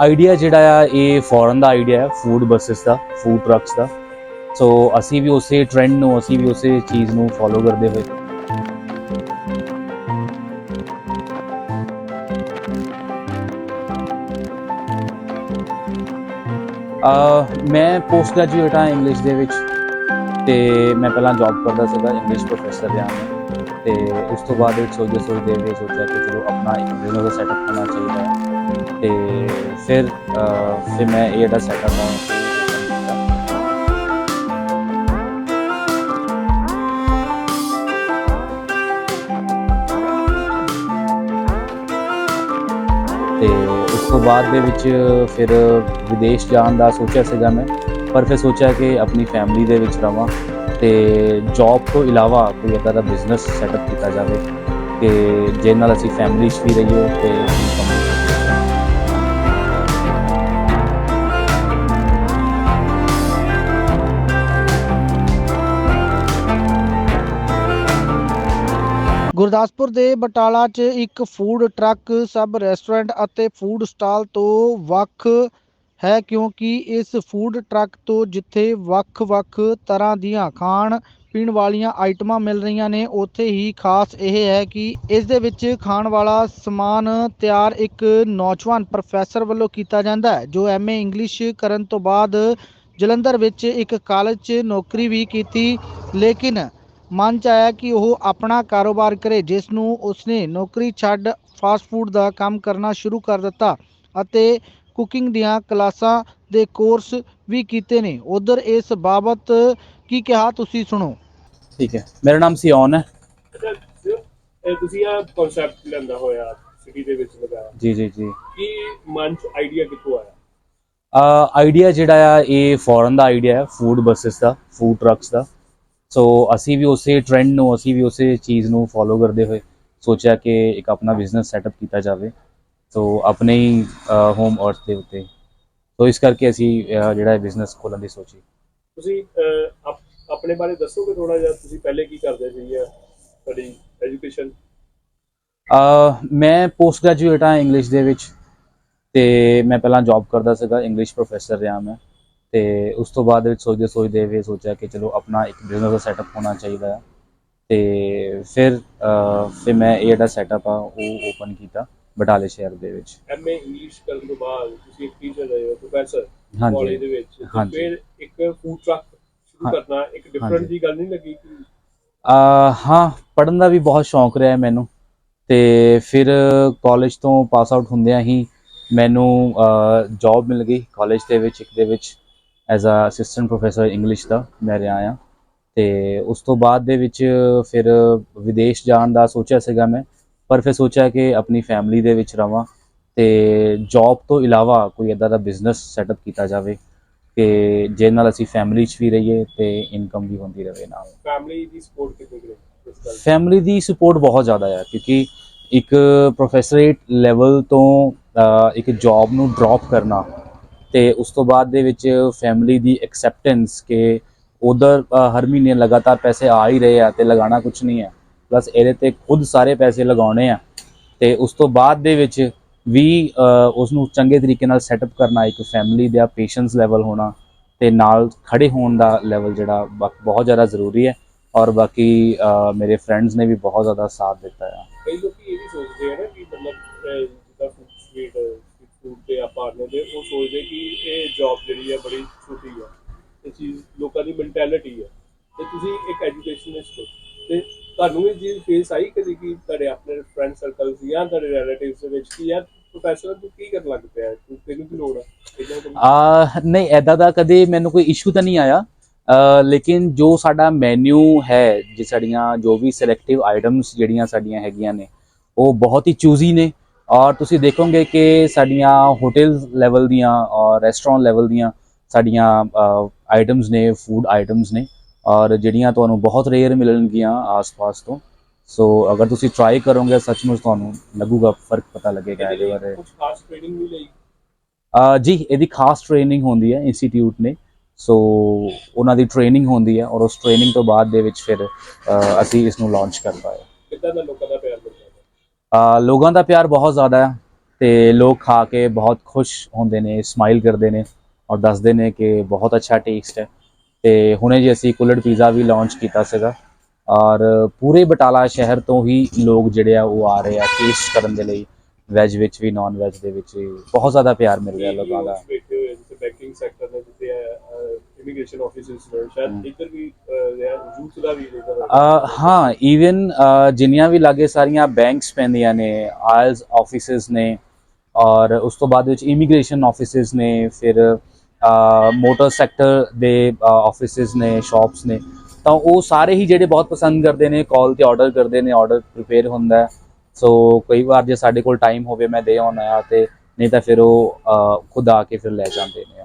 Idea ਜਿਹੜਾ ਆ, ਇਹ ਫੋਰਨ ਦਾ ਆਈਡੀਆ ਹੈ ਫੂਡ ਬੱਸਸ ਦਾ ਫੂਡ ਟਰੱਕਸ ਦਾ। ਸੋ ਅਸੀਂ ਵੀ ਉਸੇ ਟ੍ਰੈਂਡ ਨੂੰ, ਅਸੀਂ ਵੀ ਉਸੇ ਚੀਜ਼ ਨੂੰ ਫੋਲੋ ਕਰਦੇ ਹੋਏ। ਅਹ ਮੈਂ ਪੋਸਟ ਗ੍ਰੈਜੂਏਟ ਹਾਂ ਇੰਗਲਿਸ਼ ਦੇ ਵਿੱਚ, ਤੇ ਮੈਂ ਪਹਿਲਾਂ ਜੌਬ ਕਰਦਾ ਸੀਗਾ ਇੰਗਲਿਸ਼ ਪ੍ਰੋਫੈਸਰ ਰਿਹਾ ਮੈਂ। ਤੇ ਉਸ ਤੋਂ ਬਾਅਦ ਵਿੱਚ ਸੋਚਦੇ ਸੋਚਦੇ ਇਹ ਸੋਚਿਆ ਕਿ ਚਲੋ ਆਪਣਾ ਇੱਕ ਬਿਜ਼ਨਸ ਦਾ ਸੈਟਅਪ ਹੋਣਾ ਚਾਹੀਦਾ ਹੈ। ਤੇ ਫਿਰ ਫਿਰ ਮੈਂ ਇਹ ਜਿਹੜਾ ਸੈਟਅਪ ਆ ਉਹ ਤੇ ਉਸ ਤੋਂ ਬਾਅਦ ਦੇ ਵਿੱਚ ਫਿਰ ਵਿਦੇਸ਼ ਜਾਣ ਦਾ ਸੋਚਿਆ ਸੀਗਾ ਮੈਂ। ਪਰ ਫਿਰ ਸੋਚਿਆ ਕਿ ਆਪਣੀ ਫੈਮਿਲੀ ਦੇ ਵਿੱਚ ਰਵਾਂ। ਤੇ ਜੌਬ ਤੋਂ ਇਲਾਵਾ ਕੋਈ ਇੱਦਾਂ ਦਾ ਬਿਜ਼ਨਸ ਸੈਟਅਪ ਕੀਤਾ ਜਾਵੇ ਕਿ ਜਿਹਦੇ ਨਾਲ ਅਸੀਂ ਫੈਮਿਲੀ 'ਚ ਵੀ ਰਹੀਏ ਤੇ ਗੁਰਦਾਸਪੁਰ ਦੇ ਬਟਾਲਾ 'ਚ ਇੱਕ ਫੂਡ ਟਰੱਕ ਸਬ ਰੈਸਟੋਰੈਂਟ ਅਤੇ ਫੂਡ ਸਟਾਲ ਤੋਂ ਵੱਖ ਹੈ ਕਿਉਂਕਿ ਇਸ ਫੂਡ ਟਰੱਕ ਤੋਂ ਜਿੱਥੇ ਵੱਖ-ਵੱਖ ਤਰ੍ਹਾਂ ਦੀਆਂ ਖਾਣ ਪੀਣ ਵਾਲੀਆਂ ਆਈਟਮਾਂ ਮਿਲ ਰਹੀਆਂ ਨੇ, ਉੱਥੇ ਹੀ ਖਾਸ ਇਹ ਹੈ ਕਿ ਇਸ ਦੇ ਵਿੱਚ ਖਾਣ ਵਾਲਾ ਸਮਾਨ ਤਿਆਰ ਇੱਕ ਨੌਜਵਾਨ ਪ੍ਰੋਫੈਸਰ ਵੱਲੋਂ ਕੀਤਾ ਜਾਂਦਾ ਹੈ, ਜੋ ਐਮਏ ਇੰਗਲਿਸ਼ ਕਰਨ ਤੋਂ ਬਾਅਦ ਜਲੰਧਰ ਵਿੱਚ ਇੱਕ ਕਾਲਜ 'ਚ ਨੌਕਰੀ ਵੀ ਕੀਤੀ, ਲੇਕਿਨ ਮਨ ਚ ਆਇਆ ਕਿ ਉਹ ਆਪਣਾ ਕਾਰੋਬਾਰ ਕਰੇ, ਜਿਸ ਨੂੰ ਉਸਨੇ ਨੌਕਰੀ ਛੱਡ ਫਾਸਟ ਫੂਡ ਦਾ ਕੰਮ ਕਰਨਾ ਸ਼ੁਰੂ ਕਰ ਦਿੱਤਾ ਅਤੇ ਕੁਕਿੰਗ ਦੀਆਂ ਕਲਾਸਾਂ ਦੇ ਕੋਰਸ ਵੀ ਕੀਤੇ ਨੇ। ਉਧਰ ਇਸ ਬਾਬਤ ਕੀ ਕਿਹਾ ਤੁਸੀਂ ਸੁਣੋ। ਠੀਕ ਹੈ। ਮੇਰਾ ਨਾਮ ਸਿਓਨ ਹੈ। ਇਹ ਤੁਸੀਂ ਆ ਕਨਸੈਪਟ ਲੈਂਦਾ ਹੋਇਆ ਸਿਟੀ ਦੇ ਵਿੱਚ ਲਗਾਇਆ। ਜੀ ਜੀ ਜੀ। ਕੀ ਮਨ ਚ ਆਈਡੀਆ ਕਿੱਥੋਂ ਆਇਆ? ਆਈਡੀਆ ਜਿਹੜਾ ਆ ਇਹ ਫੋਰਨ ਦਾ ਆਈਡੀਆ ਹੈ ਫੂਡ ਬੱਸਸ ਦਾ ਫੂਡ ਟਰੱਕਸ ਦਾ। ਸੋ ਅਸੀਂ ਵੀ ਉਸੇ ਟ੍ਰੈਂਡ ਨੂੰ ਅਸੀਂ ਵੀ ਉਸੇ ਚੀਜ਼ ਨੂੰ ਫੋਲੋ ਕਰਦੇ ਹੋਏ ਸੋਚਿਆ ਕਿ ਇੱਕ ਆਪਣਾ ਬਿਜ਼ਨਸ ਸੈਟਅਪ ਕੀਤਾ ਜਾਵੇ। ਸੋ ਆਪਣੇ ਹੀ ਹੋਮ ਅਰਥ ਦੇ ਉੱਤੇ। ਸੋ ਇਸ ਕਰਕੇ ਅਸੀਂ ਜਿਹੜਾ ਬਿਜ਼ਨਸ ਖੋਲਣ ਦੀ ਸੋਚੀ। ਤੁਸੀਂ ਆਪਣੇ ਬਾਰੇ ਦੱਸੋਗੇ ਥੋੜਾ ਜਿਹਾ? ਤੁਸੀਂ ਪਹਿਲੇ ਕੀ ਕਰਦੇ ਸੀ ਜਾਂ ਤੁਹਾਡੀ ਐਜੂਕੇਸ਼ਨ ਮੈਂ ਪੋਸਟ ਗ੍ਰੈਜੂਏਟ ਹਾਂ ਇੰਗਲਿਸ਼ ਦੇ ਵਿੱਚ। ਤੇ ਮੈਂ ਪਹਿਲਾਂ ਜੌਬ ਕਰਦਾ ਸੀਗਾ ਇੰਗਲਿਸ਼ ਪ੍ਰੋਫੈਸਰ ਰਿਹਾ ਮੈਂ। ਤੇ ਉਸ ਤੋਂ ਬਾਅਦ ਵਿੱਚ ਸੋਚਦੇ ਸੋਚਦੇ ਵੀ ਸੋਚਿਆ ਕਿ ਚਲੋ ਆਪਣਾ ਇੱਕ ਬਿਜ਼ਨਸ ਦਾ ਸੈਟਅਪ ਹੋਣਾ ਚਾਹੀਦਾ ਤੇ ਫਿਰ ਫਿਰ ਮੈਂ ਇਹ ਜਿਹੜਾ ਸੈਟਅਪ ਆ ਉਹ ਓਪਨ ਕੀਤਾ। ਬਟਾਲੇ ਸ਼ਹਿਰ ਦੇ ਵਿੱਚ ਐਮਏ ਇੰਗਲਿਸ਼ ਕਰਨ ਤੋਂ ਬਾਅਦ ਤੁਸੀਂ ਇੱਕ ਟੀਚਰ ਰਹੇ ਹੋ ਪ੍ਰੋਫੈਸਰ ਕਾਲਜ ਦੇ ਵਿੱਚ। ਫਿਰ ਇੱਕ ਫੂਡ ਟਰੱਕ ਸ਼ੁਰੂ। ਕਰਨਾ ਇੱਕ ਡਿਫਰੈਂਟ। ਜੀ ਗੱਲ ਨਹੀਂ ਲੱਗੀ ਕਿ ਅਹ, ਹਾਂ ਪੜਨ ਦਾ ਵੀ ਬਹੁਤ ਸ਼ੌਂਕ ਰਿਹਾ ਹੈ ਮੈਨੂੰ ਤੇ ਫਿਰ ਕਾਲਜ ਤੋਂ ਪਾਸ ਆਊਟ ਹੁੰਦਿਆਂ ਹੀ ਮੈਨੂੰ ਜੌਬ ਮਿਲ ਗਈ ਕਾਲਜ ਦੇ ਵਿੱਚ ਇੱਕ ਦੇ ਵਿੱਚ as a assistant professor English ਦਾ ਮੈਂ ਰਿਹਾ ਆ ਤੇ ਉਸ ਤੋਂ ਬਾਅਦ ਦੇ ਵਿੱਚ ਫਿਰ ਵਿਦੇਸ਼ ਜਾਣ ਦਾ ਸੋਚਿਆ ਸੀਗਾ ਮੈਂ ਪਰ ਫਿਰ ਸੋਚਿਆ ਕਿ ਆਪਣੀ ਫੈਮਿਲੀ ਦੇ ਵਿੱਚ ਰਵਾਂ ਤੇ ਜੌਬ ਤੋਂ ਇਲਾਵਾ ਕੋਈ ਇਦਾਂ ਦਾ ਬਿਜ਼ਨਸ ਸੈਟਅਪ ਕੀਤਾ ਜਾਵੇ ਕਿ ਜਿਹਦੇ ਨਾਲ ਅਸੀਂ ਫੈਮਿਲੀ 'ਚ ਵੀ ਰਹੀਏ ਤੇ ਇਨਕਮ ਵੀ ਹੁੰਦੀ ਰਹੇ ਨਾਲ ਫੈਮਿਲੀ ਦੀ ਸਪੋਰਟ ਕਿੰਨੀ ਕਰੇ? ਫੈਮਿਲੀ ਦੀ ਸਪੋਰਟ ਬਹੁਤ ਜ਼ਿਆਦਾ ਹੈ ਕਿਉਂਕਿ ਇੱਕ ਪ੍ਰੋਫੈਸਰੇਟ ਲੈਵਲ ਤੋਂ ਇੱਕ ਜੌਬ ਨੂੰ ਡ੍ਰੌਪ ਕਰਨਾ ਤੇ ਉਸ ਤੋਂ ਬਾਅਦ ਦੇ ਵਿੱਚ ਫੈਮਿਲੀ ਦੀ ਐਕਸੈਪਟੈਂਸ ਕਿ ਉਧਰ ਹਰ ਮਹੀਨੇ ਲਗਾਤਾਰ ਪੈਸੇ ਆ ਹੀ ਰਹੇ ਆ ਤੇ ਲਗਾਉਣਾ ਕੁਝ ਨਹੀਂ ਹੈ ਪਲੱਸ ਇਹਦੇ ਤੇ ਖੁਦ ਸਾਰੇ ਪੈਸੇ ਲਗਾਉਣੇ ਆ। ਤੇ ਉਸ ਤੋਂ ਬਾਅਦ ਦੇ ਵਿੱਚ ਵੀ ਉਸ ਨੂੰ ਚੰਗੇ ਤਰੀਕੇ ਨਾਲ ਸੈਟਅਪ ਕਰਨਾ, ਇੱਕ ਫੈਮਿਲੀ ਦਾ ਪੇਸ਼ੈਂਸ ਲੈਵਲ ਹੋਣਾ ਤੇ ਨਾਲ ਖੜੇ ਹੋਣ ਦਾ ਲੈਵਲ ਜਿਹੜਾ ਬ- ਬਹੁਤ ਜ਼ਿਆਦਾ ਜ਼ਰੂਰੀ ਹੈ ਔਰ ਬਾਕੀ ਮੇਰੇ ਫਰੈਂਡਸ ਨੇ ਵੀ ਬਹੁਤ ਜ਼ਿਆਦਾ ਸਾਥ ਦਿੱਤਾ ਹੈ ਕਈ ਲੋਕ ਇਹ ਵੀ ਸੋਚਦੇ ਆ ਨਾ ਕਿ ਮਤਲਬ ਜਿੱਦਾਂ ਸਵੀਟ ਫੂਡ ਤੇ ਆਪਾਂ ਆਨੇ ਦੇ ਉਹ ਸੋਚਦੇ ਕਿ ਇਹ ਜੌਬ ਜਿਹੜੀ ਹੈ ਬੜੀ ਛੋਟੀ ਹੈ ਇਹ ਚੀਜ਼ ਲੋਕਾਂ ਦੀ ਮੈਂਟੈਲਿਟੀ ਹੈ ਤੇ ਤੁਸੀਂ ਇੱਕ ਐਜੂਕੇਸ਼ਨਿਸਟ ਹੋ ਤੇ ਤੁਹਾਨੂੰ ਇਹ ਚੀਜ਼ ਫੇਸ ਆਈ ਕਦੀ ਕਿ ਤੁਹਾਡੇ ਆਪਣੇ ਫਰੈਂਡ ਸਰਕਲ ਜਾਂ ਤੁਹਾਡੇ ਰਿਲੇਟਿਵਸ ਦੇ ਵਿੱਚ ਕਿ ਯਾਰ ਪ੍ਰੋਫੈਸਰ ਤੂੰ ਕੀ ਕਰਨ ਲੱਗ ਪਿਆ? ਤੂੰ, ਤੈਨੂੰ ਕੀ ਲੋੜ ਹੈ ਆ, ਨਹੀਂ ਐਦਾਂ ਦਾ ਕਦੇ ਮੈਨੂੰ ਕੋਈ ਇਸ਼ੂ ਤਾਂ ਨਹੀਂ ਆਇਆ। ਲੇਕਿਨ ਜੋ ਸਾਡਾ ਮੈਨੂ ਹੈ, ਜੇ ਸਾਡੀਆਂ ਜੋ ਵੀ ਸਿਲੈਕਟਿਵ ਆਈਟਮਸ ਜਿਹੜੀਆਂ ਸਾਡੀਆਂ ਹੈਗੀਆਂ ਨੇ, ਉਹ ਬਹੁਤ ਹੀ ਚੂਜ਼ੀ ਨੇ। ਔਰ ਤੁਸੀਂ ਦੇਖੋਗੇ ਕਿ ਸਾਡੀਆਂ ਹੋਟਲ ਲੈਵਲ ਦੀਆਂ ਔਰ ਰੈਸਟੋਰੈਂਟ ਲੈਵਲ ਦੀਆਂ ਸਾਡੀਆਂ ਆਈਟਮਸ ਨੇ ਫੂਡ ਆਈਟਮਸ ਨੇ। ਔਰ ਜਿਹੜੀਆਂ ਤੁਹਾਨੂੰ ਬਹੁਤ ਰੇਅਰ ਮਿਲਣਗੀਆਂ ਆਸ-ਪਾਸ ਤੋਂ। ਸੋ ਅਗਰ ਤੁਸੀਂ ਟਰਾਈ ਕਰੋਗੇ ਸੱਚਮੁੱਚ ਤੁਹਾਨੂੰ ਲੱਗੂਗਾ ਫ਼ਰਕ ਪਤਾ ਲੱਗੇਗਾ ਇਹਦੇ ਬਾਰੇ। ਕੁਝ ਖਾਸ ਟ੍ਰੇਨਿੰਗ ਵੀ ਲਈ? ਅਹ ਜੀ ਇਹਦੀ ਖਾਸ ਟ੍ਰੇਨਿੰਗ ਹੁੰਦੀ ਹੈ ਇੰਸਟੀਚਿਊਟ ਨੇ। ਸੋ ਉਹਨਾਂ ਦੀ ਟ੍ਰੇਨਿੰਗ ਹੁੰਦੀ ਹੈ ਔਰ ਉਸ ਟ੍ਰੇਨਿੰਗ ਤੋਂ ਬਾਅਦ ਦੇ ਵਿੱਚ ਫਿਰ ਅਸੀਂ ਇਸ ਨੂੰ ਲਾਂਚ ਕਰ ਪਾਏ ਕਿੱਦਾਂ ਦਾ ਲੋਕਾਂ ਦਾ ਪਿਆਰ ਮਿਲਦਾ ਹੈ? ਲੋਕਾਂ ਦਾ ਪਿਆਰ ਬਹੁਤ ਜ਼ਿਆਦਾ ਹੈ ਤੇ ਲੋਕ ਖਾ ਕੇ ਬਹੁਤ ਖੁਸ਼ ਹੁੰਦੇ ਨੇ ਸਮਾਈਲ ਕਰਦੇ ਨੇ ਔਰ ਦੱਸਦੇ ਨੇ ਕਿ ਬਹੁਤ ਅੱਛਾ ਟੇਸਟ ਹੈ। ਤੇ ਹੁਣੇ ਜੀ ਅਸੀਂ ਕੁਲੜ ਪੀਜ਼ਾ ਵੀ ਲਾਂਚ ਕੀਤਾ ਸੀਗਾ। ਔਰ ਪੂਰੇ ਬਟਾਲਾ ਸ਼ਹਿਰ ਤੋਂ ਹੀ ਲੋਕ ਜਿਹੜੇ ਆ ਉਹ ਆ ਰਹੇ ਆ ਟੇਸਟ ਕਰਨ ਦੇ ਲਈ। ਵੈਜ ਵਿੱਚ ਵੀ ਨਾਨ ਵੈਜ ਦੇ ਵਿੱਚ ਬਹੁਤ ਜ਼ਿਆਦਾ ਪਿਆਰ ਮਿਲ ਰਿਹਾ ਲੋਕਾਂ ਦਾ। ਬੈਠੇ ਹੋਏ ਜਿੱਥੇ ਬੈਂਕਿੰਗ ਸੈਕਟਰ ਨੇ ਜਿੱਥੇ ਇਮੀਗ੍ਰੇਸ਼ਨ ਆਫਿਸਿਸ ਨੇ ਹਮ। ਸ਼ਾਇਦ ਇੱਧਰ ਵੀ ਯੂਥ ਦਾ ਵੀ ਇੱਧਰ ਅ, ਹਾਂ ਈਵਨ ਜਿੰਨੀਆਂ ਵੀ ਲਾਗੇ ਸਾਰੀਆਂ ਬੈਂਕਸ ਪੈਂਦੀਆਂ ਨੇ ਆਇਲਸ ਆਫਿਸਿਸ ਨੇ ਔਰ ਉਸ ਤੋਂ ਬਾਅਦ ਵਿੱਚ ਇਮੀਗ੍ਰੇਸ਼ਨ ਆਫਿਸਿਸ ਨੇ ਫਿਰ ਮੋਟਰ ਸੈਕਟਰ ਦੇ ਆਫਿਸਿਸ ਨੇ ਸ਼ਾਪਸ ਨੇ। ਤਾਂ ਉਹ ਸਾਰੇ ਹੀ ਜਿਹੜੇ ਬਹੁਤ ਪਸੰਦ ਕਰਦੇ ਨੇ ਕਾਲ ਤੇ ਆਰਡਰ ਕਰਦੇ ਨੇ ਆਰਡਰ ਪ੍ਰਿਪੇਅਰ ਹੁੰਦਾ ਸੋ ਕਈ ਵਾਰ ਜੇ ਸਾਡੇ ਕੋਲ ਟਾਈਮ ਹੋਵੇ, ਮੈਂ ਦੇ ਆਉਣਾ ਆ ਤੇ ਨਹੀਂ ਤਾਂ ਫਿਰ ਉਹ ਖੁਦ ਆ ਕੇ ਫਿਰ ਲੈ ਜਾਂਦੇ ਨੇ